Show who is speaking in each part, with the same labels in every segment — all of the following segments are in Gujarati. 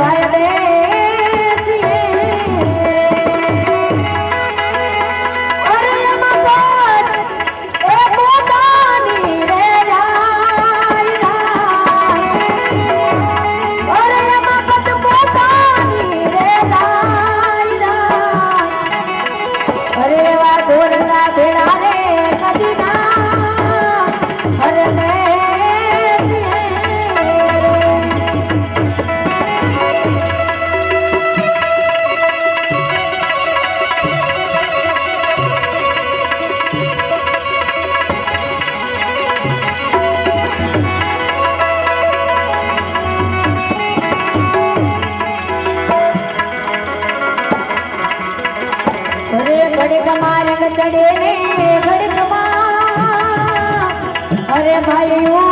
Speaker 1: भय दे ચડે ને ગડકમાં અરે ભાઈ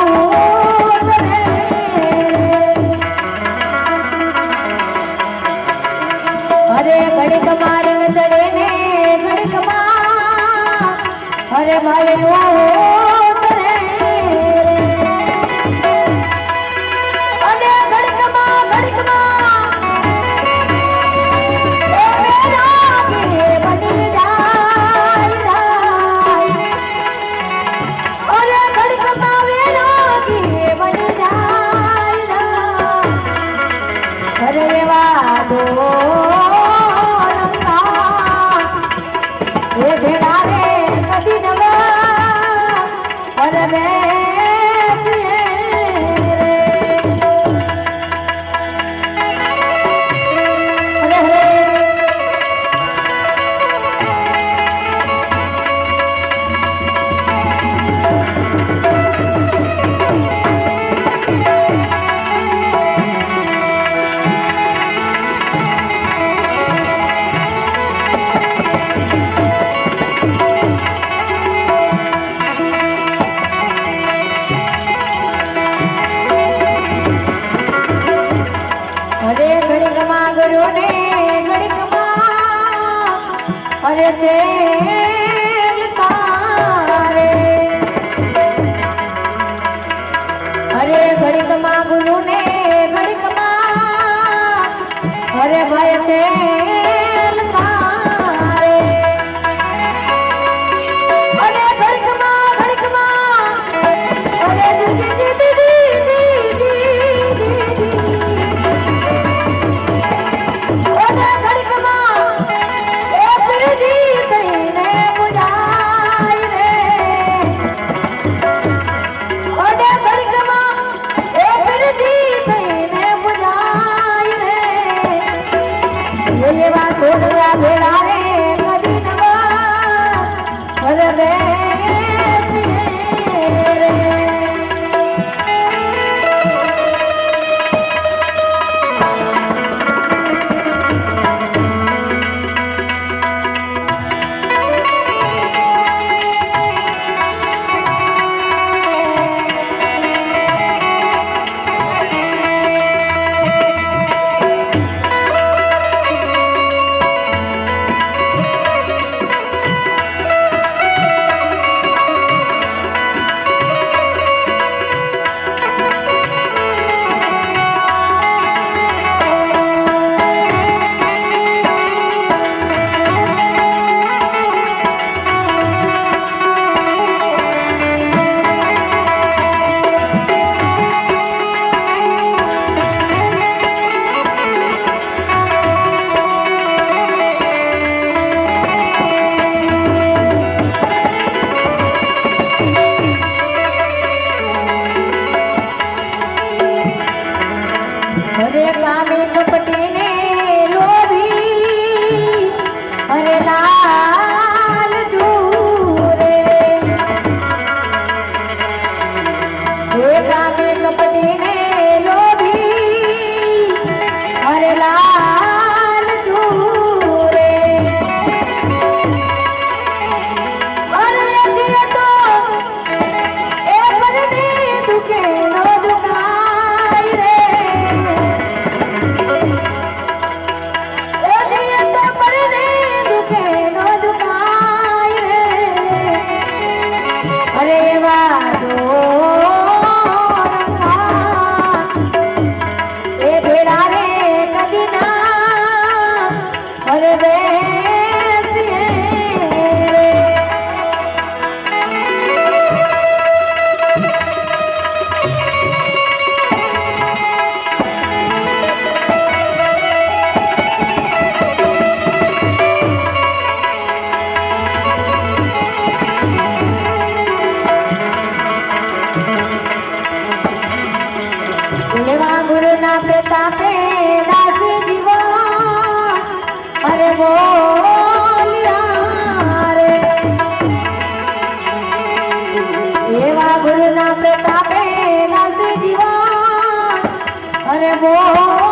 Speaker 2: দেবো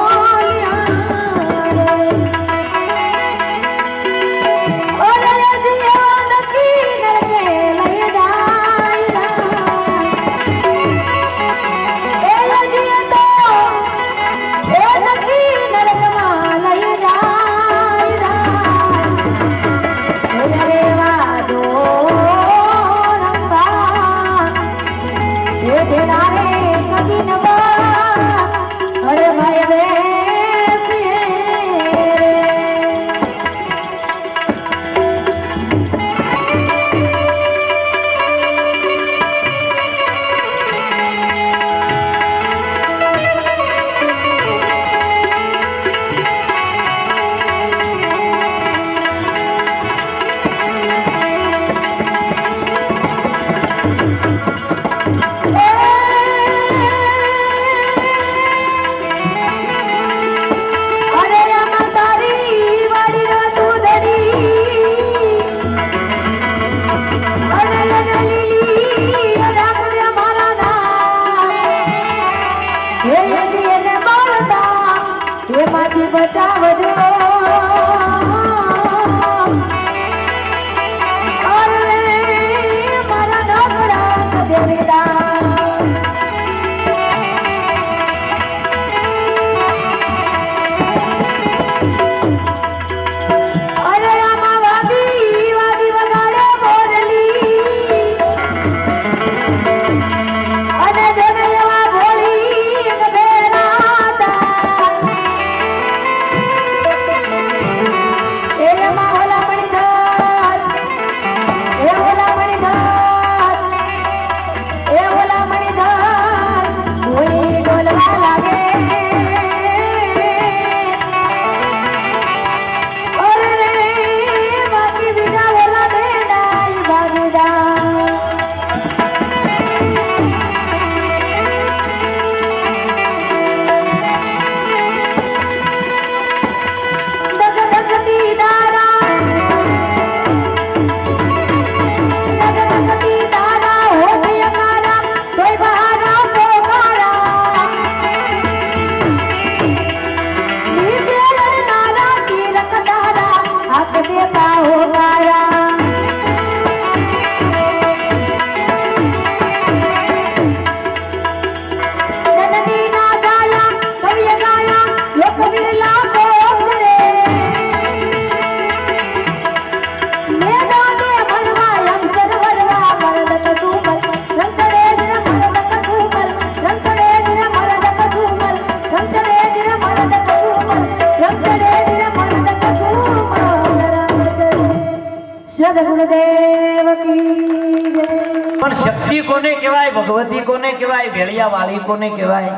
Speaker 2: ભગવતી કોને કહેવાય? ભેળિયા વાળી કોને કહેવાય?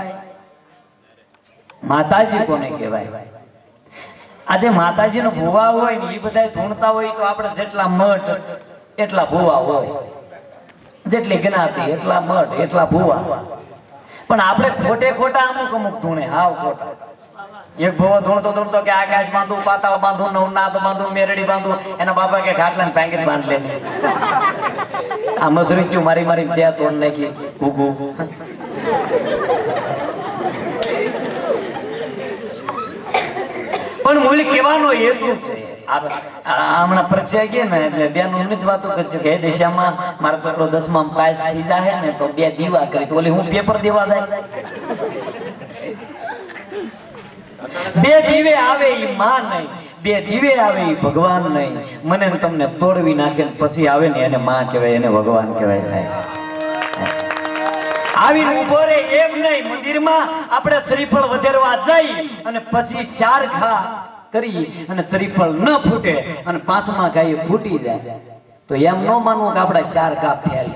Speaker 2: માતાજી કોને કહેવાય? આજે માતાજીનો ભુવા હોય ને એ બધા ધૂણતા હોય તો આપણે જેટલા મઠ, એટલા ભુવા હોય. જેટલી જ્ઞાતિ, એટલા મઠ, એટલા ભુવા. પણ આપણે ખોટે ખોટા અમુક અમુક ધૂણે, હાવ ખોટા. એક ભવો ધૂણતો ધૂણતો કે આકાશ બાંધું, પાતાળ બાંધું, નવનાથ બાંધું, મેરડી બાંધું, એના બાપા કે ઘાટલા ભાંગી બાંધ લે. આ મસરી ક્યું મારી મારી ત્યાં તોડ નાખી. ઉગુ. પણ મૂળ કેવાનો હેતુ છે. હમણાં પરીક્ષા કે ને, એટલે બેનું જ વાતો કરજો કે એ દિશામાં મારો છોકરો દસમાં પાસ થઈ ને, તો બે દીવા કરી ઓલી હું પેપર દેવા જાય? બે દીવે આવે ઈ માં નહીં. બે દીવે આવે એ ભગવાન નહીં. મને તમને તોડવી નાખે પછી આવે ને એને માં કહેવાય, એને ભગવાન કહેવાય સાહેબ. આવીને ઊભો રે એમ નહીં. મંદિરમાં આપણે શ્રીફળ વધેરવા જઈ અને પછી ચાર ખા કરી અને શ્રીફળ ન ફૂટે અને પાંચમા ગાય ફૂટી જાય. તો એમ ન માનવું કે આપણા ચાર ખા ફેલ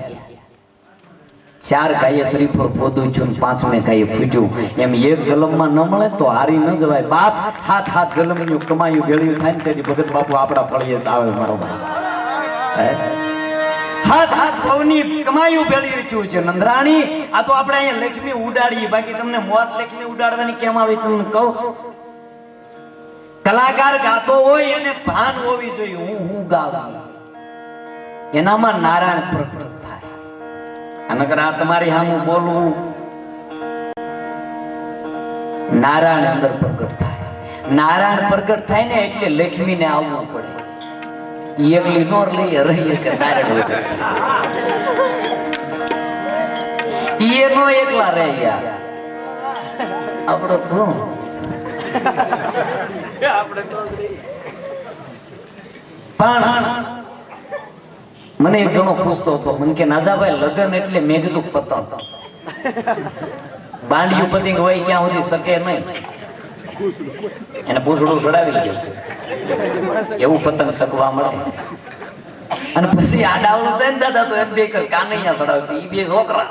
Speaker 2: ચાર ગાયે શ્રીફળ પોદું છું પાંચમે ગાયે ફૂટ્યું એમ એક જલમમાં ન મળે તો હારી ન જવાય. બાપ હાથ હાથ જલમનું કમાયું, ભેળ્યું થાય ને તેથી ભગત બાપુ આપણા ફળીએ આવે મારો હાથ હાથ પવની કમાયું, ભેળ્યું છું છે. નંદરાણી, આ તો આપણે અહીંયા લક્ષ્મી ઉડાડીએ. બાકી તમને મોત લક્ષ્મી ઉડાડવાની કેમ આવી તમને કહું? કલાકાર ગાતો હોય એને ભાન હોવી જોઈએ. હું હું ગાવા એનામાં નારાયણ પ્રગટ થાય અનકર આ તમારી સામે બોલવું નારાયણ અંદર પ્રગટ થાય. નારાયણ પ્રગટ થાય ને એટલે લક્ષ્મીને આવવું પડે. એકલી નોર લઈ રહી કે નારાયણ હોય ઈ નો એકલા રહી ગયા આપણો શું? પણ મને એક જણો પૂછતો હતો. મને કે નાજાભાઈ લગ્ન એટલે મેં કીધું પતંગ. બાંડિયું પતંગ હોય ક્યાં સુધી શકે નહીં. એને પૂછડું ચડાવી ગયું એવું પતંગ શકવા મળે. અને પછી આડાવડું થાય ને દાદા તો એમ બે કર કાનૈયા ચડાવતી? ઈ બે છોકરા.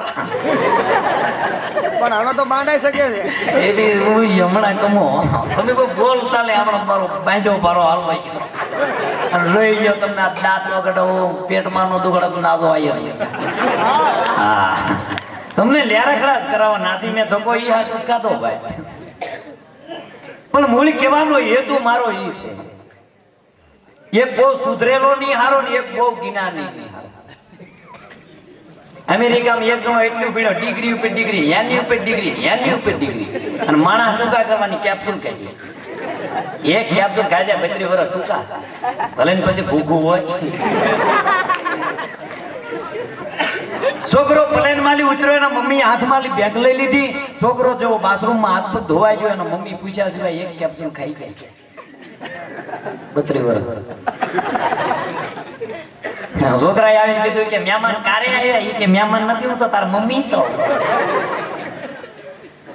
Speaker 3: પણ હવે તો માંડાઈ શકે છે.
Speaker 2: એવી હું હમણાં કમો. તમે કોઈ બોલ તાલે હમણાં મારો બાંધ્યો પારો હાલવાઈ ગયો રોઈ ગયો તમને દાંત પેટમાં નો દુખડો, તમને તમને લેરખડા જ કરાવો નાથી મેં ધોકો ઈ હાથ ખાધો ભાઈ. પણ મૂળ કહેવાનો હેતુ મારો ઈ છે. એક બહુ સુધરેલો નહીં હારો ને એક બહુ જ્ઞાની નહીં હારો. અમેરિકામાં એક જણો એટલું ભીડો ડિગ્રી ઉપર ડિગ્રી, એની ઉપર ડિગ્રી, એની ઉપર ડિગ્રી. અને માણસ ટૂંકા કરવાની કેપ્સ્યુલ કાઢી એક કેપ્સ્યુલ ખાઈ જાય બત્રીસ વર્ષ ટૂંકા. ભલે પછી ભૂખું હોય. છોકરો પ્લેન હાથમાલી ઉતર્યો, એના મમ્મી હાથમાં બેગ લઈ લીધી. છોકરો જેવો બાથરૂમમાં હાથ પર ધોવાઈ ગયો, એના મમ્મી પૂછ્યા સિવાય એક કેપ્સ્યુલ ખાઈ ગયા બત્રી વર્ષ છોકરાએ આવીને કીધું કે મહેમાન કારે આવ્યા કે મહેમાન નથી, હું તો તાર મમ્મી છો.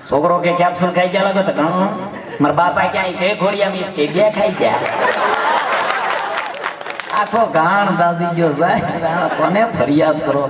Speaker 2: છોકરો કે કેપ્સ્યુલ ખાઈ ગયા લાગે તો ઘણું. મારા બાપા ક્યાંય કે ઘોડિયા મીસ કે બે ખાઈ ગયા આખો ગાણ દાદી ગયો જાય કોને ફરિયાદ કરો?